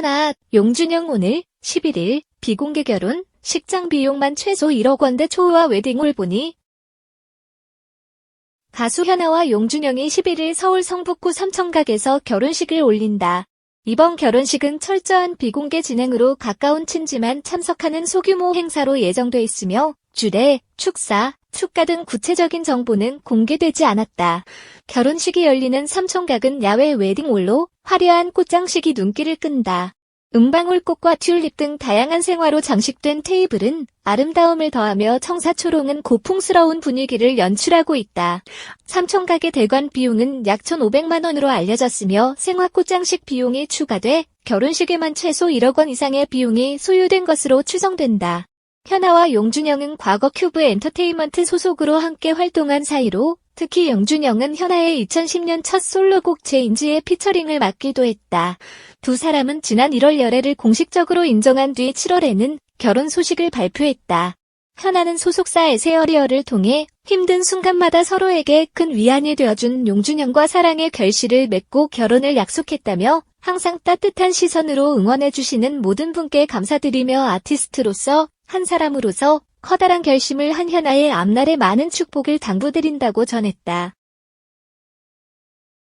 현아, 용준영 오늘 11일 비공개 결혼, 식장 비용만 최소 1억 원대 초과 웨딩홀 보니 가수 현아와 용준영이 11일 서울 성북구 삼청각에서 결혼식을 올린다. 이번 결혼식은 철저한 비공개 진행으로 가까운 친지만 참석하는 소규모 행사로 예정돼 있으며 주례, 축사, 축가 등 구체적인 정보는 공개되지 않았다. 결혼식이 열리는 삼청각은 야외 웨딩홀로 화려한 꽃장식이 눈길을 끈다. 은방울꽃과 튤립 등 다양한 생화로 장식된 테이블은 아름다움을 더하며 청사초롱은 고풍스러운 분위기를 연출하고 있다. 삼청각의 대관 비용은 약 1,500만 원으로 알려졌으며 생화 꽃 장식 비용이 추가돼 결혼식에만 최소 1억 원 이상의 비용이 소요된 것으로 추정된다. 현아와 용준영은 과거 큐브 엔터테인먼트 소속으로 함께 활동한 사이로 특히 용준영은 현아의 2010년 첫 솔로곡 제인지의 피처링을 맡기도 했다. 두 사람은 지난 1월 열애를 공식적으로 인정한 뒤 7월에는 결혼 소식을 발표했다. 현아는 소속사 에세어리어를 통해 힘든 순간마다 서로에게 큰 위안이 되어준 용준영과 사랑의 결실을 맺고 결혼을 약속했다며 항상 따뜻한 시선으로 응원해주시는 모든 분께 감사드리며 아티스트로서 한 사람으로서 커다란 결심을 한 현아의 앞날에 많은 축복을 당부드린다고 전했다.